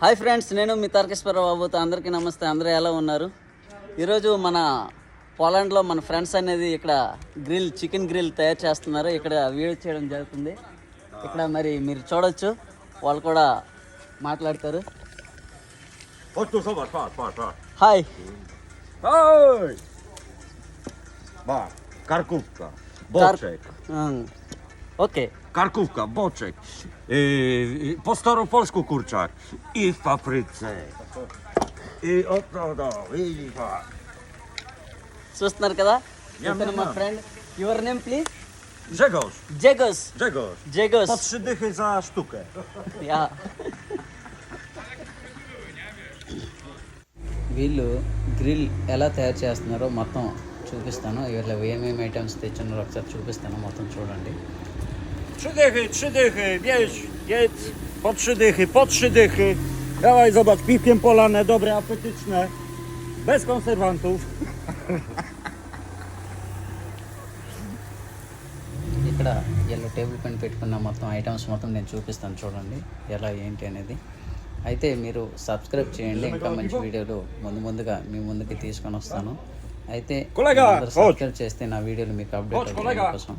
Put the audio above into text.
Hi friends నేను మీ తారకేశ్వర బాబుతో అందరికీ నమస్తే. అందరూ ఎలా ఉన్నారు? ఈరోజు మన పోలాండ్లో మన ఫ్రెండ్స్ అనేది ఇక్కడ గ్రిల్ చికెన్ గ్రిల్ తయారు చేస్తున్నారు. ఇక్కడ వీడియో చేయడం జరుగుతుంది. ఇక్కడ మరి మీరు చూడొచ్చు. వాళ్ళు కూడా మాట్లాడతారు. Hi. Hej! Ba, karkówka, boczek, okay karkówka, boczek, yy, po staropolsku kurczak i w papryce. I oto, no, i pa. చూస్తున్నారు కదా Ja ఇతను మా mam. Friend your name please Grzegorz, Jagan Grzegorz, Jagan po trzy dychy za sztukę. యా వీళ్ళు grill ఎలా తయారు చేస్తున్నారో మొత్తం చూపిస్తాను. వీళ్ళు ఏమేమి ఐటమ్స్ తెచ్చున్నారో ఒకసారి చూపిస్తాను మొత్తం చూడండి. Trzy dychy, trzy dychy, wieź, jedz, po trzy dychy, po trzy dychy. Dawaj, zobacz, piwkiem polane, dobre, apetyczne, bez konserwantów. ఇక్కడ వీళ్ళు టేబుల్ పైన పెట్టుకున్న మొత్తం ఐటమ్స్ మొత్తం నేను చూపిస్తాను చూడండి ఎలా ఏంటి అనేది. అయితే మీరు సబ్స్క్రైబ్ చేయండి ఇంకా మంచి వీడియోలు ముందు ముందుగా మీ ముందుకి తీసుకొని వస్తాను. అయితే. సబ్స్క్రైబ్ చేస్తే నా వీడియోలు మీకు అప్డేట్. కోసం